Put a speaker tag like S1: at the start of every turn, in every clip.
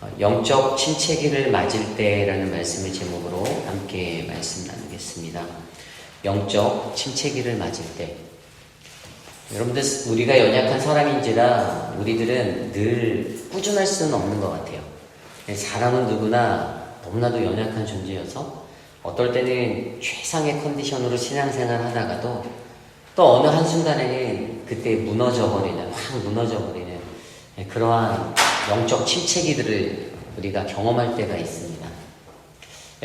S1: 어, 영적 침체기를 맞을 때라는 말씀의 제목으로 함께 말씀 나누겠습니다. 영적 침체기를 맞을 때. 여러분들, 우리가 연약한 사람인지라 우리들은 늘 꾸준할 수는 없는 것 같아요. 사람은 누구나 너무나도 연약한 존재여서 어떨 때는 최상의 컨디션으로 신앙생활 하다가도 또 어느 한순간에는 그때 무너져 버리는, 확 무너져 버리는 그러한 영적 침체기들을 우리가 경험할 때가 있습니다.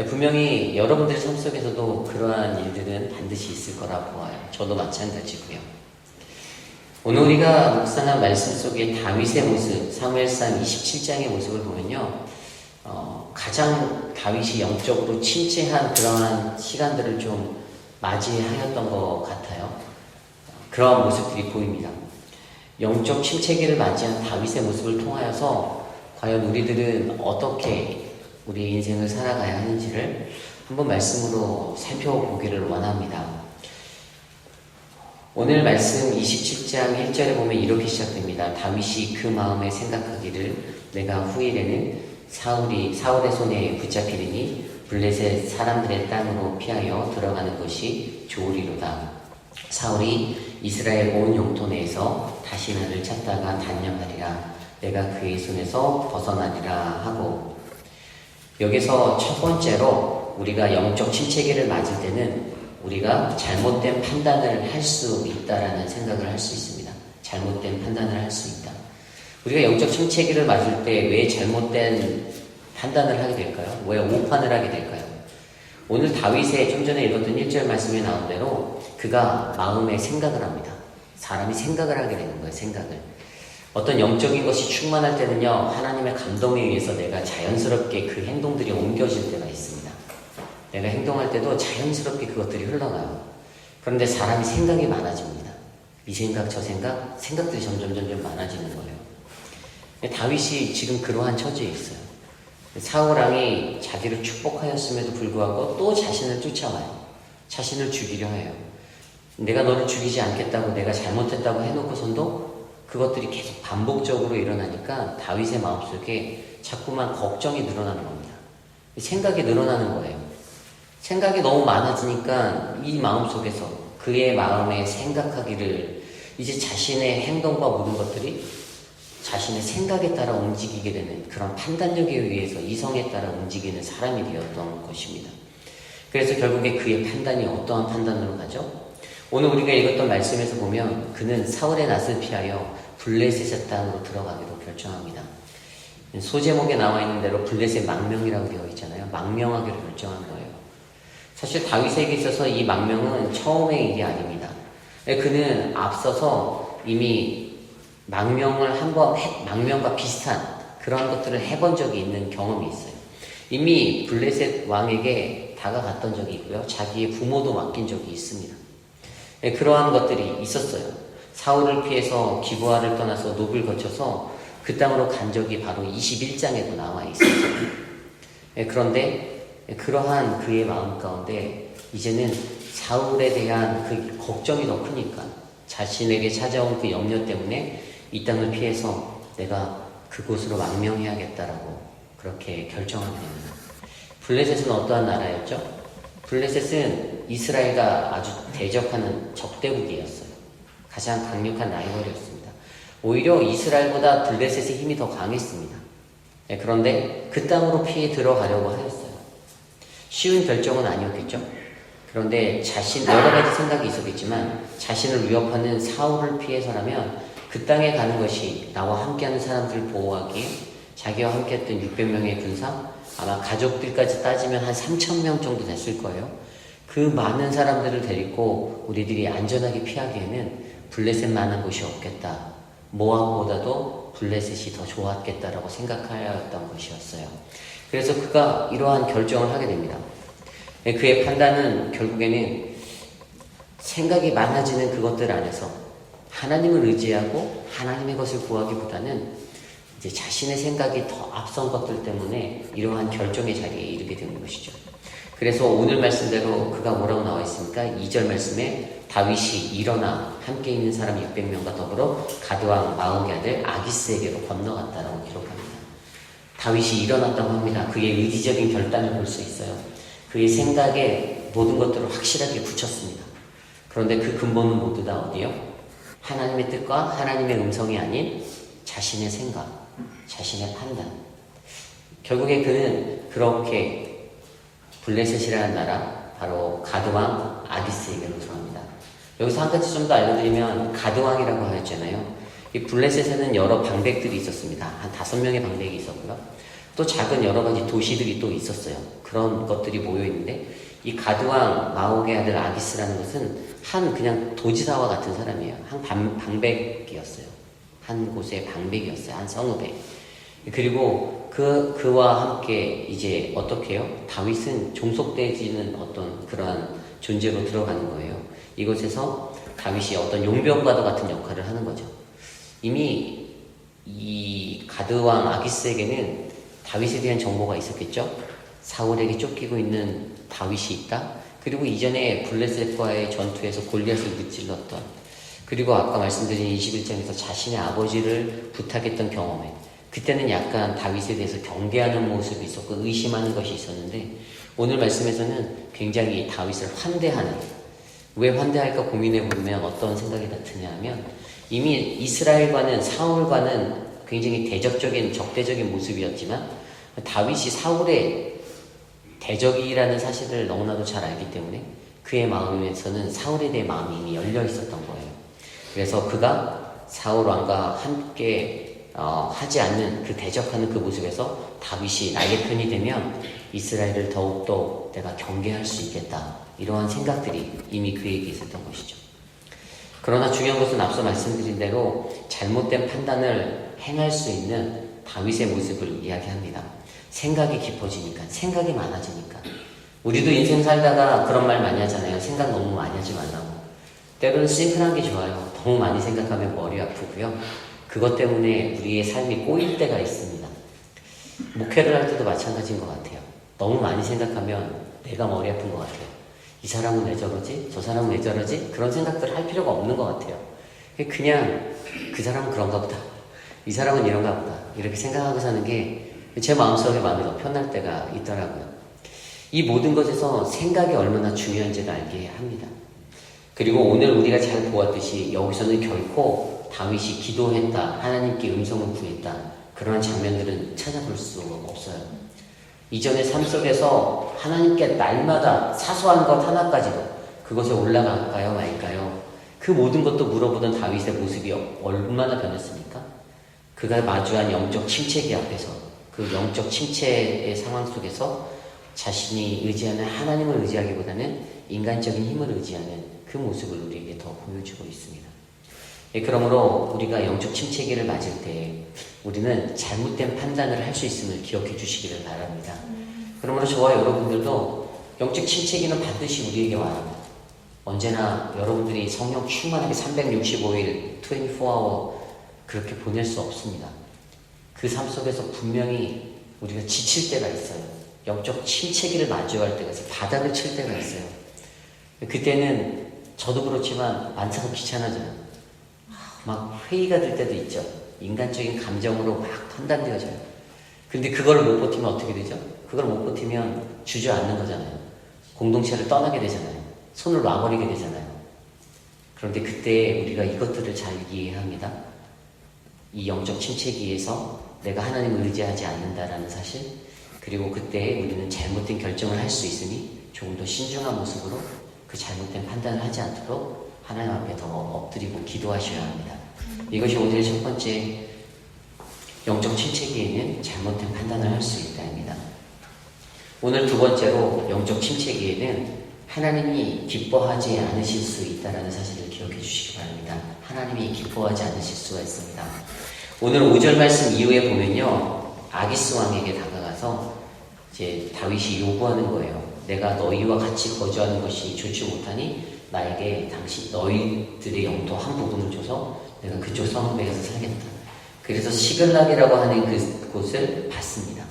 S1: 분명히 여러분들 삶 속에서도 그러한 일들은 반드시 있을 거라 보아요. 저도 마찬가지고요. 오늘 우리가 묵상한 말씀 속에 다윗의 모습, 사무엘상 27장의 모습을 보면요. 어, 가장 다윗이 영적으로 침체한 그러한 시간들을 좀 맞이하였던 것 같아요. 그러한 모습들이 보입니다. 영적 침체기를 맞이한 다윗의 모습을 통하여서 과연 우리들은 어떻게 우리의 인생을 살아가야 하는지를 한번 말씀으로 살펴보기를 원합니다. 오늘 말씀 27장 1절에 보면 이렇게 시작됩니다. 다윗이 그 마음에 생각하기를 내가 후일에는 사울이 사울의 손에 붙잡히리니 블레셋 사람들의 땅으로 피하여 들어가는 것이 좋으리로다. 사울이 이스라엘 온 영토 내에서 다시 나를 찾다가 단념하리라. 내가 그의 손에서 벗어나리라 하고 여기서 첫 번째로 우리가 영적 침체기를 맞을 때는 우리가 잘못된 판단을 할 수 있다라는 생각을 할 수 있습니다. 잘못된 판단을 할 수 있다. 우리가 영적 침체기를 맞을 때 왜 잘못된 판단을 하게 될까요? 왜 오판을 하게 될까요? 오늘 다윗의 좀 전에 읽었던 1절 말씀에 나온 대로 그가 마음에 생각을 합니다. 사람이 생각을 하게 되는 거예요, 생각을. 어떤 영적인 것이 충만할 때는요, 하나님의 감동에 의해서 내가 자연스럽게 그 행동들이 옮겨질 때가 있습니다. 내가 행동할 때도 자연스럽게 그것들이 흘러가요. 그런데 사람이 생각이 많아집니다. 이 생각, 저 생각, 생각들이 점점 점점 많아지는 거예요. 다윗이 지금 그러한 처지에 있어요. 사울왕이 자기를 축복하였음에도 불구하고 또 자신을 쫓아와요. 자신을 죽이려 해요. 내가 너를 죽이지 않겠다고 내가 잘못했다고 해놓고선도 그것들이 계속 반복적으로 일어나니까 다윗의 마음속에 자꾸만 걱정이 늘어나는 겁니다. 생각이 늘어나는 거예요. 생각이 너무 많아지니까 이 마음속에서 그의 마음에 생각하기를 이제 자신의 행동과 모든 것들이 자신의 생각에 따라 움직이게 되는 그런 판단력에 의해서 이성에 따라 움직이는 사람이 되었던 것입니다. 그래서 결국에 그의 판단이 어떠한 판단으로 가죠? 오늘 우리가 읽었던 말씀에서 보면 그는 사울의 낯을 피하여 블레셋의 땅으로 들어가기로 결정합니다. 소제목에 나와 있는 대로 블레셋 망명이라고 되어 있잖아요. 망명하기로 결정한 거예요. 사실 다윗에게 있어서 이 망명은 처음의 일이 아닙니다. 그는 앞서서 이미 망명을 한번 망명과 비슷한 그런 것들을 해본 적이 있는 경험이 있어요. 이미 블레셋 왕에게 다가갔던 적이 있고요. 자기의 부모도 맡긴 적이 있습니다. 네, 그러한 것들이 있었어요. 사울을 피해서 기부하를 떠나서 노을 거쳐서 그 땅으로 간 적이 바로 21장에도 나와 있었어요. 네, 그런데 그러한 그의 마음 가운데 이제는 사울에 대한 그 걱정이 더 크니까 자신에게 찾아온 그 염려 때문에 이 땅을 피해서 내가 그곳으로 망명해야겠다라고 그렇게 결정하게 됩니다. 블레셋은 어떠한 나라였죠? 블레셋은 이스라엘과 아주 대적하는 적대국이었어요. 가장 강력한 라이벌이었습니다. 오히려 이스라엘보다 블레셋의 힘이 더 강했습니다. 네, 그런데 그 땅으로 피해 들어가려고 하였어요. 쉬운 결정은 아니었겠죠? 그런데 자신, 여러 가지 생각이 있었겠지만 자신을 위협하는 사울을 피해서라면 그 땅에 가는 것이 나와 함께하는 사람들을 보호하기에 자기와 함께했던 600명의 군사, 아마 가족들까지 따지면 한 3,000명 정도 됐을 거예요. 그 많은 사람들을 데리고 우리들이 안전하게 피하기에는 블레셋만한 곳이 없겠다. 모압보다도 블레셋이 더 좋았겠다라고 생각하였던 것이었어요. 그래서 그가 이러한 결정을 하게 됩니다. 그의 판단은 결국에는 생각이 많아지는 그것들 안에서 하나님을 의지하고 하나님의 것을 구하기보다는 이제 자신의 생각이 더 앞선 것들 때문에 이러한 결정의 자리에 이르게 되는 것이죠. 그래서 오늘 말씀대로 그가 뭐라고 나와 있습니까? 2절 말씀에 다윗이 일어나 함께 있는 사람 600명과 더불어 가드왕 마음의 아들 아기스에게로 건너갔다라고 기록합니다. 다윗이 일어났다고 합니다. 그의 의지적인 결단을 볼 수 있어요. 그의 생각에 모든 것들을 확실하게 굳혔습니다. 그런데 그 근본은 모두 다 어디요? 하나님의 뜻과 하나님의 음성이 아닌 자신의 생각, 자신의 판단. 결국에 그는 그렇게 블레셋이라는 나라, 바로 가드왕 아기스에게로 들어갑니다. 여기서 한 가지 좀 더 알려드리면 가드왕이라고 하였잖아요. 이 블레셋에는 여러 방백들이 있었습니다. 한 다섯 명의 방백이 있었고요. 또 작은 여러 가지 도시들이 또 있었어요. 그런 것들이 모여 있는데 이 가드왕 마옥의 아들 아기스라는 것은 한 그냥 도지사와 같은 사람이에요. 한 방, 방백이었어요. 한 곳의 방백이었어요. 한 성읍에. 그리고 그 그와 함께 이제 어떻게 해요? 다윗은 종속되지는 어떤 그러한 존재로 들어가는 거예요. 이곳에서 다윗이 어떤 용병과도 같은 역할을 하는 거죠. 이미 이 가드왕 아기스에게는 다윗에 대한 정보가 있었겠죠. 사울에게 쫓기고 있는 다윗이 있다. 그리고 이전에 블레셋과의 전투에서 골리앗을 무찔렀던 그리고 아까 말씀드린 21장에서 자신의 아버지를 부탁했던 경험에 그때는 약간 다윗에 대해서 경계하는 모습이 있었고 의심하는 것이 있었는데 오늘 말씀에서는 굉장히 다윗을 환대하는 왜 환대할까 고민해 보면 어떤 생각이 드냐 하면 이미 이스라엘과는 사울과는 굉장히 대적적인 적대적인 모습이었지만 다윗이 사울의 대적이라는 사실을 너무나도 잘 알기 때문에 그의 마음에서는 사울에 대해 마음이 이미 열려 있었던 거예요. 그래서 그가 사울 왕과 함께 어, 하지 않는 그 대적하는 그 모습에서 다윗이 나의 편이 되면 이스라엘을 더욱더 내가 경계할 수 있겠다. 이러한 생각들이 이미 그에게 있었던 것이죠. 그러나 중요한 것은 앞서 말씀드린 대로 잘못된 판단을 행할 수 있는 다윗의 모습을 이야기합니다. 생각이 깊어지니까, 생각이 많아지니까. 우리도 인생 살다가 그런 말 많이 하잖아요. 생각 너무 많이 하지 말라고. 때로는 심플한 게 좋아요. 너무 많이 생각하면 머리 아프고요. 그것 때문에 우리의 삶이 꼬일 때가 있습니다. 목회를 할 때도 마찬가지인 것 같아요. 너무 많이 생각하면 내가 머리 아픈 것 같아요. 이 사람은 왜 저러지? 저 사람은 왜 저러지? 그런 생각들을 할 필요가 없는 것 같아요. 그냥 그 사람은 그런가 보다. 이 사람은 이런가 보다. 이렇게 생각하고 사는 게 제 마음속에 마음이 더 편할 때가 있더라고요. 이 모든 것에서 생각이 얼마나 중요한지를 알게 합니다. 그리고 오늘 우리가 잘 보았듯이 여기서는 결코 다윗이 기도했다, 하나님께 음성을 구했다, 그러한 장면들은 찾아볼 수 없어요. 이전의 삶 속에서 하나님께 날마다 사소한 것 하나까지도 그것에 올라갈까요, 말까요? 그 모든 것도 물어보던 다윗의 모습이 얼마나 변했습니까? 그가 마주한 영적 침체기 앞에서 그 영적 침체의 상황 속에서 자신이 의지하는 하나님을 의지하기보다는 인간적인 힘을 의지하는 그 모습을 우리에게 더 보여주고 있습니다. 예, 그러므로 우리가 영적 침체기를 맞을 때 우리는 잘못된 판단을 할 수 있음을 기억해 주시기를 바랍니다. 그러므로 저와 여러분들도 영적 침체기는 반드시 우리에게 와요. 언제나 여러분들이 성령 충만하게 365일, 24hour 그렇게 보낼 수 없습니다. 그 삶 속에서 분명히 우리가 지칠 때가 있어요. 영적 침체기를 마주할 때가 있어요. 바닥을 칠 때가 있어요. 그때는 저도 그렇지만 많다고 귀찮아져요. 막 회의가 될 때도 있죠. 인간적인 감정으로 막 판단되어져요. 근데 그걸 못 버티면 어떻게 되죠? 그걸 못 버티면 주저앉는 거잖아요. 공동체를 떠나게 되잖아요. 손을 놔버리게 되잖아요. 그런데 그때 우리가 이것들을 잘 이해합니다. 이 영적 침체기에서 내가 하나님을 의지하지 않는다라는 사실, 그리고 그때 우리는 잘못된 결정을 할 수 있으니 조금 더 신중한 모습으로 그 잘못된 판단을 하지 않도록 하나님 앞에 더 엎드리고 기도하셔야 합니다. 이것이 오늘의 첫 번째 영적 침체기에는 잘못된 판단을 할 수 있다입니다. 오늘 두 번째로 영적 침체기에는 하나님이 기뻐하지 않으실 수 있다라는 사실을 기억해 주시기 바랍니다. 하나님이 기뻐하지 않으실 수가 있습니다. 오늘 5절 말씀 이후에 보면요. 아기스 왕에게 다가가서 이제 다윗이 요구하는 거예요. 내가 너희와 같이 거주하는 것이 좋지 못하니 나에게 당신 너희들의 영토 한 부분을 줘서 내가 그쪽 성읍에 가서 살겠다. 그래서 시글락이라고 하는 그 곳을 받습니다.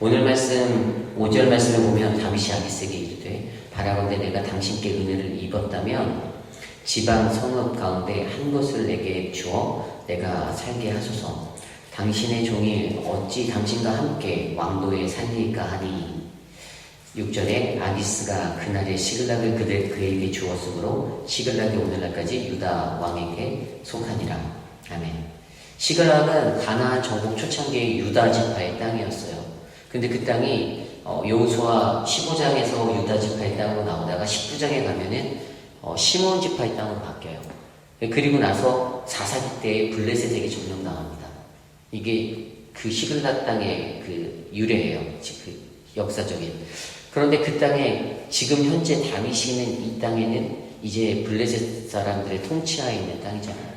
S1: 오늘 말씀 5절 말씀을 보면 다윗이 아기스에게 이르되 바라건대 내가 당신께 은혜를 입었다면 지방 성읍 가운데 한 곳을 내게 주어 내가 살게 하소서 당신의 종이 어찌 당신과 함께 왕도에 살리까 하니 6절에 아기스가 그날의 시글락을 그대, 그에게 주었으므로 시글락이 오늘날까지 유다 왕에게 속하니라. 아멘. 시글락은 가나안 정복 초창기의 유다 지파의 땅이었어요. 근데 그 땅이 어, 여호수아 15장에서 유다 지파의 땅으로 나오다가 19장에 가면은 어, 시몬 지파의 땅으로 바뀌어요. 그리고 나서 사사기 때에 블레셋에게 점령당합니다. 이게 그 시글락 땅의 그 유래예요. 그 역사적인. 그런데 그 땅에 지금 현재 다윗이 있는 이 땅에는 이제 블레셋 사람들의 통치하에 있는 땅이잖아요.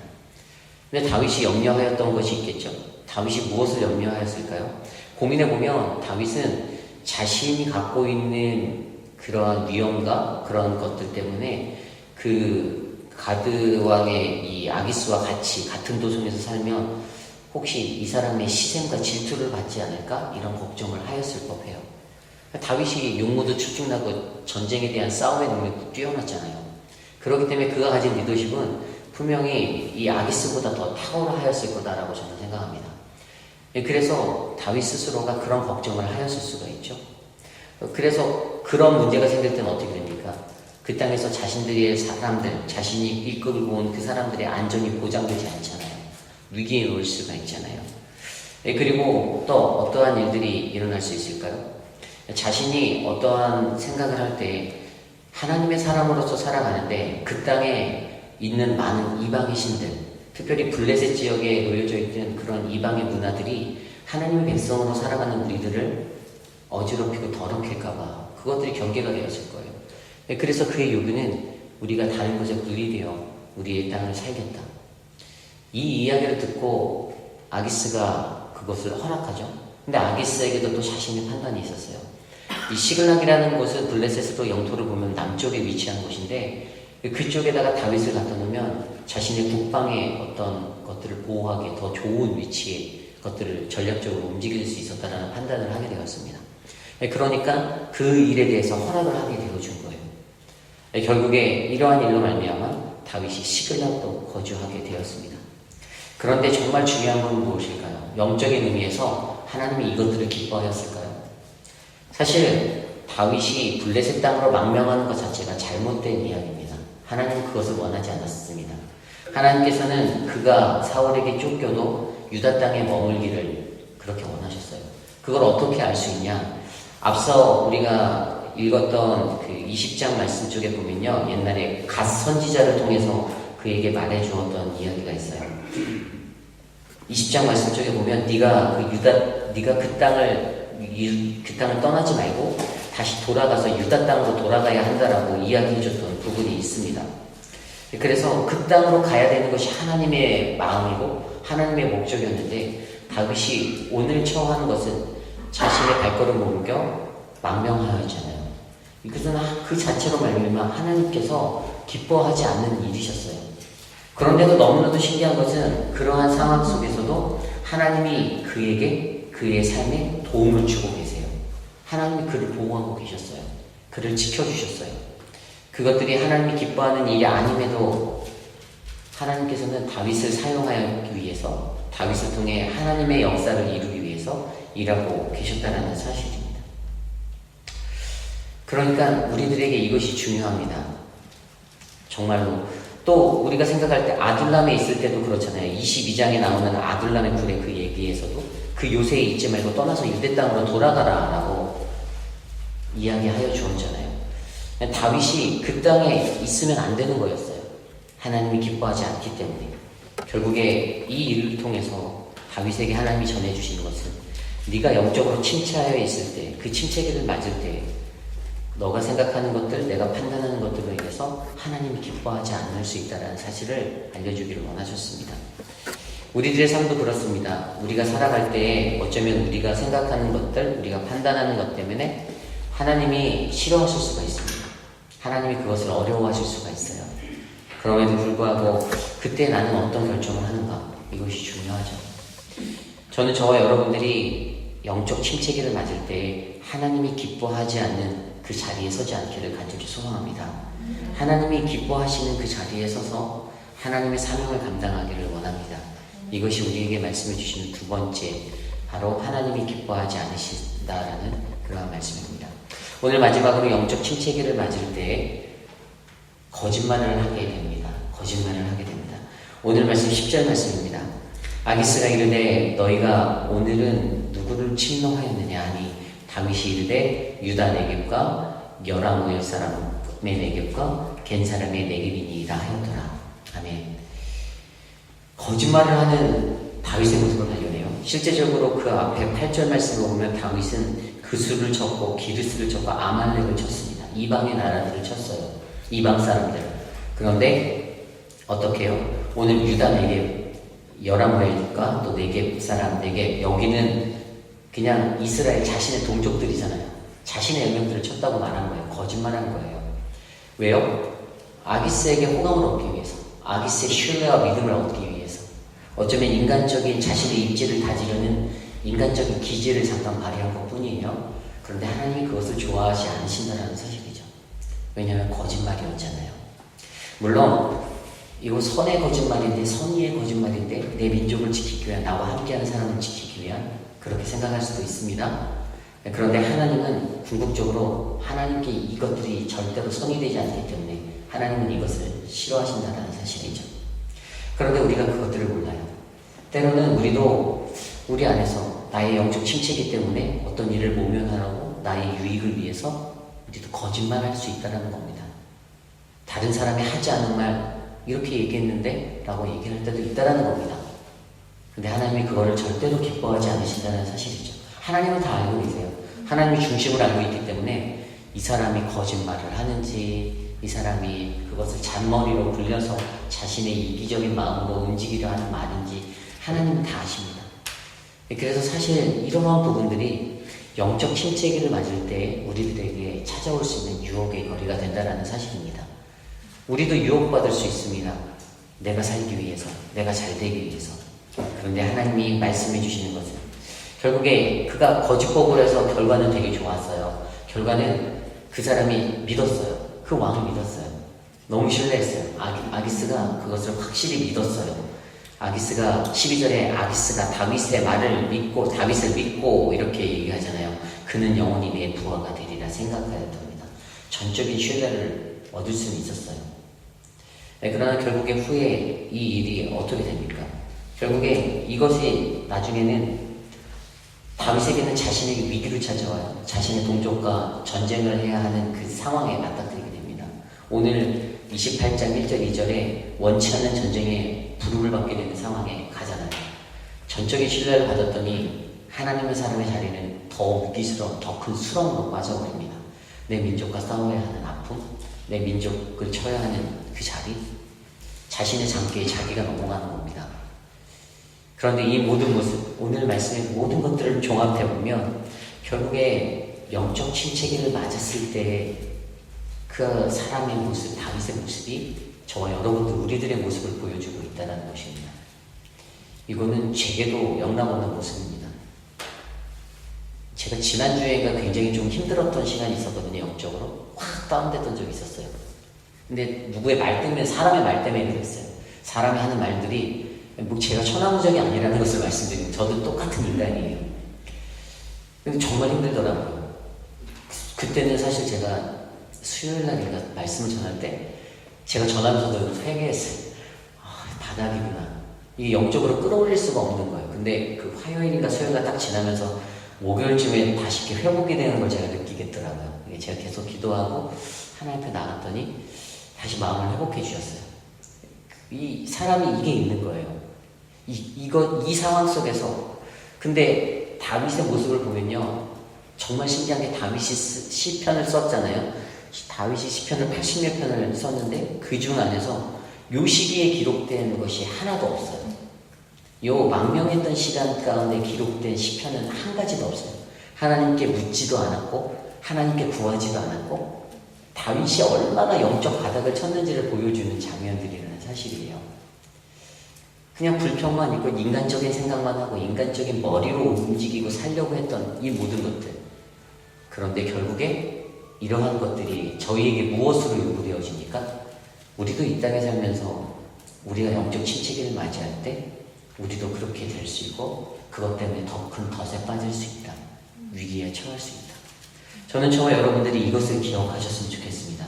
S1: 근데 다윗이 염려하였던 것이 있겠죠. 다윗이 무엇을 염려하였을까요? 고민해 보면 다윗은 자신이 갖고 있는 그러한 위험과 그런 것들 때문에 그 가드 왕의 이 아기스와 같이 같은 도성에서 살면 혹시 이 사람의 시샘과 질투를 받지 않을까 이런 걱정을 하였을 법해요. 다윗이 용모도 출중나고 전쟁에 대한 싸움의 능력도 뛰어났잖아요. 그렇기 때문에 그가 가진 리더십은 분명히 이 아기스보다 더 탁월하였을 거다라고 저는 생각합니다. 예, 그래서 다윗 스스로가 그런 걱정을 하였을 수가 있죠. 그래서 그런 문제가 생길 때는 어떻게 됩니까? 그 땅에서 자신들의 사람들, 자신이 이끌고 온 그 사람들의 안전이 보장되지 않잖아요. 위기에 놓일 수가 있잖아요. 예, 그리고 또 어떠한 일들이 일어날 수 있을까요? 자신이 어떠한 생각을 할 때 하나님의 사람으로서 살아가는데 그 땅에 있는 많은 이방의 신들, 특별히 블레셋 지역에 놓여져 있는 그런 이방의 문화들이 하나님의 백성으로 살아가는 우리들을 어지럽히고 더럽힐까봐 그것들이 경계가 되었을 거예요. 네, 그래서 그의 요구는 우리가 다른 것에 분리되어 우리의 땅을 살겠다. 이 이야기를 듣고 아기스가 그것을 허락하죠. 근데 아기스에게도 또 자신의 판단이 있었어요. 이 시글락이라는 곳은 블레셋으로 영토를 보면 남쪽에 위치한 곳인데 그쪽에다가 다윗을 갖다 놓으면 자신의 국방의 어떤 것들을 보호하기에 더 좋은 위치에 것들을 전략적으로 움직일 수 있었다라는 판단을 하게 되었습니다. 그러니까 그 일에 대해서 허락을 하게 되어준 거예요. 결국에 이러한 일로 말미암아 다윗이 시글락도 거주하게 되었습니다. 그런데 정말 중요한 건 무엇일까요? 영적인 의미에서 하나님이 이것들을 기뻐하였을까요? 사실 다윗이 블레셋 땅으로 망명하는 것 자체가 잘못된 이야기입니다. 하나님은 그것을 원하지 않았습니다. 하나님께서는 그가 사울에게 쫓겨도 유다 땅에 머물기를 그렇게 원하셨어요. 그걸 어떻게 알 수 있냐? 앞서 우리가 읽었던 그 20장 말씀 쪽에 보면요. 옛날에 갓 선지자를 통해서 그에게 말해 주었던 이야기가 있어요. 20장 말씀 쪽에 보면 네가 그 유다 네가 그 땅을 그 땅을 떠나지 말고 다시 돌아가서 유다 땅으로 돌아가야 한다라고 이야기해 줬던 부분이 있습니다. 그래서 그 땅으로 가야 되는 것이 하나님의 마음이고 하나님의 목적이었는데 다윗이 오늘 처하는 것은 자신의 발걸음을 옮겨 망명하였잖아요. 이것은 그 자체로 말미암아 하나님께서 기뻐하지 않는 일이셨어요. 그런데도 너무나도 신기한 것은 그러한 상황 속에서도 하나님이 그에게 그의 삶에 도움을 주고 계세요. 하나님이 그를 보호하고 계셨어요. 그를 지켜주셨어요. 그것들이 하나님이 기뻐하는 일이 아님에도 하나님께서는 다윗을 사용하기 위해서 다윗을 통해 하나님의 역사를 이루기 위해서 일하고 계셨다는 사실입니다. 그러니까 우리들에게 이것이 중요합니다. 정말로 또 우리가 생각할 때 아둘람에 있을 때도 그렇잖아요. 22장에 나오는 아둘람의 굴의 그 얘기에서도 그 요새에 있지 말고 떠나서 유대 땅으로 돌아가라 라고 이야기하여 주었잖아요. 다윗이 그 땅에 있으면 안 되는 거였어요. 하나님이 기뻐하지 않기 때문에 결국에 이 일을 통해서 다윗에게 하나님이 전해주신 것은 네가 영적으로 침체하여 있을 때 그 침체기를 맞을 때 너가 생각하는 것들, 내가 판단하는 것들로 인해서 하나님이 기뻐하지 않을 수 있다는 사실을 알려주기를 원하셨습니다. 우리들의 삶도 그렇습니다. 우리가 살아갈 때 어쩌면 우리가 생각하는 것들, 우리가 판단하는 것 때문에 하나님이 싫어하실 수가 있습니다. 하나님이 그것을 어려워하실 수가 있어요. 그럼에도 불구하고 그때 나는 어떤 결정을 하는가 이것이 중요하죠. 저는 저와 여러분들이 영적 침체기를 맞을 때 하나님이 기뻐하지 않는 그 자리에 서지 않기를 간절히 소망합니다. 하나님이 기뻐하시는 그 자리에 서서 하나님의 사명을 감당하기를 원합니다. 이것이 우리에게 말씀해 주시는 두 번째 바로 하나님이 기뻐하지 않으신다라는 그러한 말씀입니다. 오늘 마지막으로 영적 침체기를 맞을 때 거짓말을 하게 됩니다. 거짓말을 하게 됩니다. 오늘 말씀 10절 말씀입니다. 아기스가 이르되 너희가 오늘은 누구를 침노하였느냐 하니 다윗이 이르되 유다 내겝과 여라무엘 사람의 내겝과 겐 사람의 내겝이니이다 하였더라. 아멘. 거짓말을 하는 다윗의 모습을 발견해요. 실제적으로 그 앞에 8절 말씀을 보면 다윗은 그수를 쳤고 기르스를 쳤고 아말렉을 쳤습니다. 이방의 나라들을 쳤어요. 이방 사람들. 그런데 어떻게 해요? 오늘 유다 네개 여라무엘과 또 네 개 사람 네개 여기는 그냥 이스라엘 자신의 동족들이잖아요. 자신의 영역들을 쳤다고 말한 거예요. 거짓말한 거예요. 왜요? 아기스에게 호감을 얻기 위해서, 아기스의 신뢰와 믿음을 얻기 어쩌면 인간적인 자신의 입지를 다지려는 인간적인 기질을 잠깐 발휘한 것 뿐이에요. 그런데 하나님이 그것을 좋아하지 않으신다는 사실이죠. 왜냐하면 거짓말이었잖아요. 물론 이거 선의 거짓말인데 선의의 거짓말인데 내 민족을 지키기 위한 나와 함께하는 사람을 지키기 위한 그렇게 생각할 수도 있습니다. 그런데 하나님은 궁극적으로 하나님께 이것들이 절대로 선이 되지 않기 때문에 하나님은 이것을 싫어하신다는 사실이죠. 그런데 우리가 그것들을 몰라요. 때로는 우리도 우리 안에서 나의 영적 침체이기 때문에 어떤 일을 모면하라고 나의 유익을 위해서 우리도 거짓말할 수 있다는 겁니다. 다른 사람이 하지 않은 말 이렇게 얘기했는데 라고 얘기할 때도 있다라는 겁니다. 근데 하나님이 그거를 절대로 기뻐하지 않으신다는 사실이죠. 하나님은 다 알고 계세요. 하나님이 중심을 알고 있기 때문에 이 사람이 거짓말을 하는지 이 사람이 그것을 잔머리로 굴려서 자신의 이기적인 마음으로 움직이려 하는 말인지 하나님은 다 아십니다. 그래서 사실 이러한 부분들이 영적 침체기를 맞을 때 우리들에게 찾아올 수 있는 유혹의 거리가 된다는 사실입니다. 우리도 유혹받을 수 있습니다. 내가 살기 위해서, 내가 잘 되기 위해서. 그런데 하나님이 말씀해 주시는 것은 결국에 그가 거짓법을 해서 결과는 되게 좋았어요. 결과는 그 사람이 믿었어요. 그 왕을 믿었어요. 너무 신뢰했어요. 아기, 아기스가 그것을 확실히 믿었어요. 아기스가 12절에 아기스가 다윗의 말을 믿고 다윗을 믿고 이렇게 얘기하잖아요. 그는 영원히 내 부하가 되리라 생각하였답니다. 전적인 신뢰를 얻을 수는 있었어요. 네, 그러나 결국에 후에 이 일이 어떻게 됩니까? 결국에 이것이 나중에는 다윗에게는 자신에게 위기를 찾아와요. 자신의 동족과 전쟁을 해야 하는 그 상황에 맞닥뜨리게 됩니다. 오늘 28장 1절 2절에 원치 않는 전쟁에 부름을 받게 되는 상황에 가잖아요. 전적인 신뢰를 받았더니 하나님의 사람의 자리는 더 무기스러운 더 큰 수렁으로 빠져버립니다. 내 민족과 싸워야 하는 아픔, 내 민족을 쳐야 하는 그 자리, 자신의 장기에 자기가 넘어가는 겁니다. 그런데 이 모든 모습, 오늘 말씀의 모든 것들을 종합해 보면 결국에 영적 침체기를 맞았을 때 그 사람의 모습, 다윗의 모습이 저와 여러분들 우리들의 모습을 보여주고 있다는 것입니다. 이거는 제게도 영락없는 모습입니다. 제가 지난주에가 굉장히 좀 힘들었던 시간이 있었거든요, 영적으로. 확 다운됐던 적이 있었어요. 근데 누구의 말 때문에, 사람의 말 때문에 그랬어요. 사람이 하는 말들이 뭐 제가 천하무적이 아니라는 것을 말씀드리면 저도 똑같은 인간이에요. 근데 정말 힘들더라고요. 그때는 사실 제가 수요일 날인가 말씀을 전할 때 제가 전하면서도 회개했어요. 아, 바닥이구나. 이게 영적으로 끌어올릴 수가 없는 거예요. 근데 그 화요일인가 수요일날 딱 지나면서 목요일쯤에 다시 이렇게 회복이 되는 걸 제가 느끼겠더라고요. 제가 계속 기도하고 하나님 앞에 나갔더니 다시 마음을 회복해 주셨어요. 이 사람이 이게 있는 거예요. 이, 이거, 이 상황 속에서. 근데 다윗의 모습을 보면요. 정말 신기한 게 다윗이 시편을 썼잖아요. 다윗이 시편을 80몇 편을 썼는데 그 중 안에서 요 시기에 기록된 것이 하나도 없어요. 요 망명했던 시간 가운데 기록된 시편은 한 가지도 없어요. 하나님께 묻지도 않았고 하나님께 구하지도 않았고 다윗이 얼마나 영적 바닥을 쳤는지를 보여주는 장면들이라는 사실이에요. 그냥 불평만 있고 인간적인 생각만 하고 인간적인 머리로 움직이고 살려고 했던 이 모든 것들. 그런데 결국에 이러한 것들이 저희에게 무엇으로 요구되어집니까? 우리도 이 땅에 살면서 우리가 영적 침체기를 맞이할 때 우리도 그렇게 될 수 있고 그것 때문에 더 큰 덫에 빠질 수 있다. 위기에 처할 수 있다. 저는 저와 여러분들이 이것을 기억하셨으면 좋겠습니다.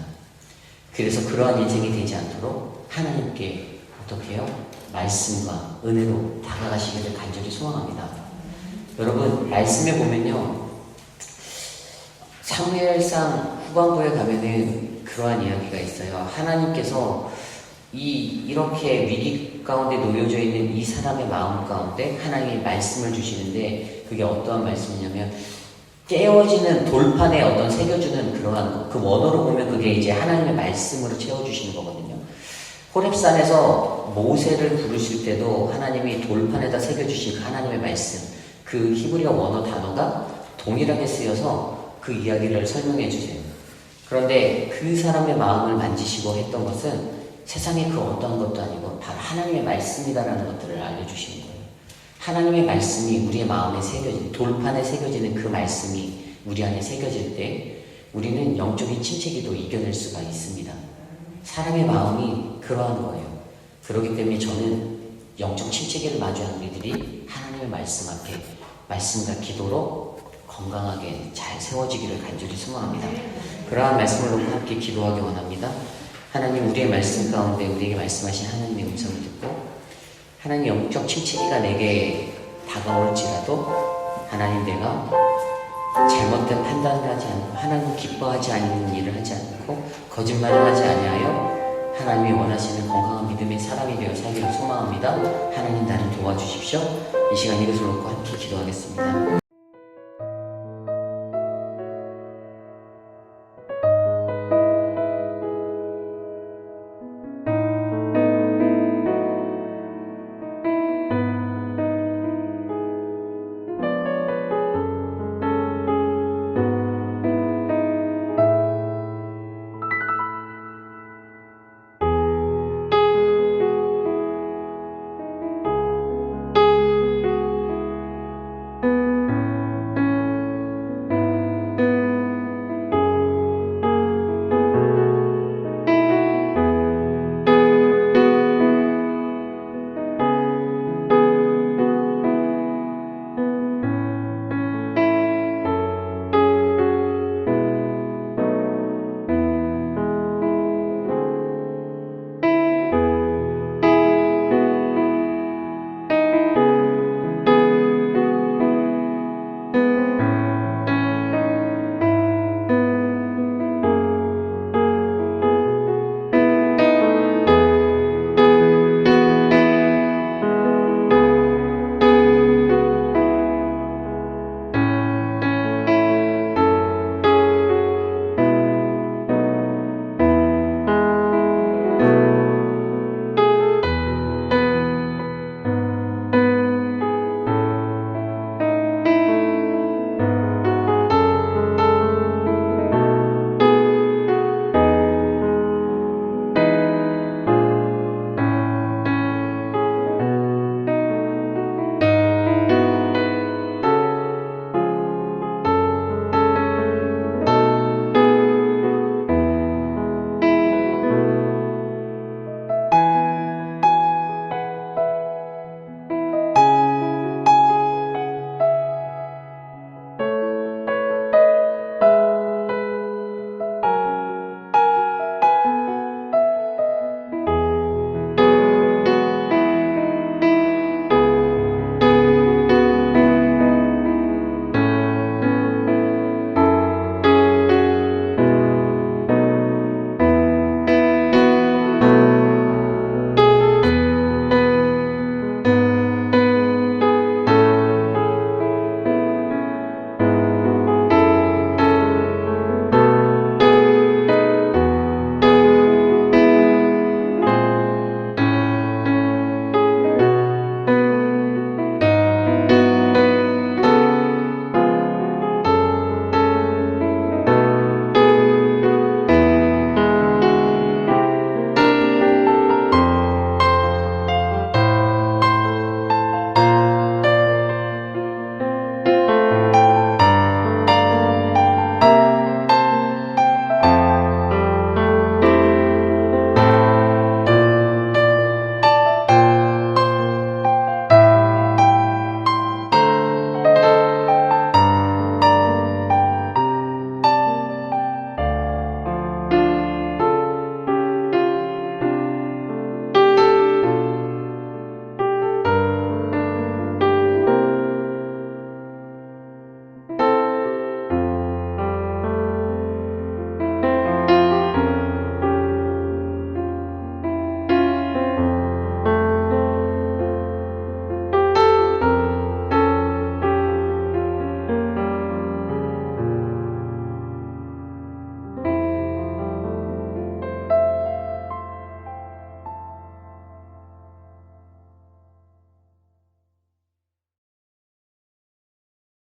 S1: 그래서 그러한 인생이 되지 않도록 하나님께 어떻게 해요? 말씀과 은혜로 다가가시기를 간절히 소망합니다. 여러분, 말씀에 보면요. 사무엘상 후반부에 가면은 그러한 이야기가 있어요. 하나님께서 이 이렇게 위기 가운데 놓여져 있는 이 사람의 마음 가운데 하나님이 말씀을 주시는데 그게 어떠한 말씀이냐면 깨어지는 돌판에 어떤 새겨주는 그러한 것. 그 원어로 보면 그게 이제 하나님의 말씀으로 채워주시는 거거든요. 호렙산에서 모세를 부르실 때도 하나님이 돌판에다 새겨주신 그 하나님의 말씀. 그 히브리어 원어 단어가 동일하게 쓰여서 그 이야기를 설명해 주세요. 그런데 그 사람의 마음을 만지시고 했던 것은 세상의 그 어떠한 것도 아니고 바로 하나님의 말씀이다라는 것들을 알려주시는 거예요. 하나님의 말씀이 우리의 마음에 새겨진, 돌판에 새겨지는 그 말씀이 우리 안에 새겨질 때 우리는 영적인 침체기도 이겨낼 수가 있습니다. 사람의 마음이 그러한 거예요. 그렇기 때문에 저는 영적 침체기를 마주한 우리들이 하나님의 말씀 앞에 말씀과 기도로 건강하게 잘 세워지기를 간절히 소망합니다. 그러한 말씀을 놓고 함께 기도하기 원합니다. 하나님 우리의 말씀 가운데 우리에게 말씀하신 하나님의 음성을 듣고 하나님 영적 침체기가 내게 다가올지라도 하나님 내가 잘못된 판단을 하지 않고 하나님 기뻐하지 않는 일을 하지 않고 거짓말을 하지 아니하여 하나님이 원하시는 건강한 믿음의 사람이 되어 살기를 소망합니다. 하나님 나를 도와주십시오. 이 시간 이것을 놓고 함께 기도하겠습니다.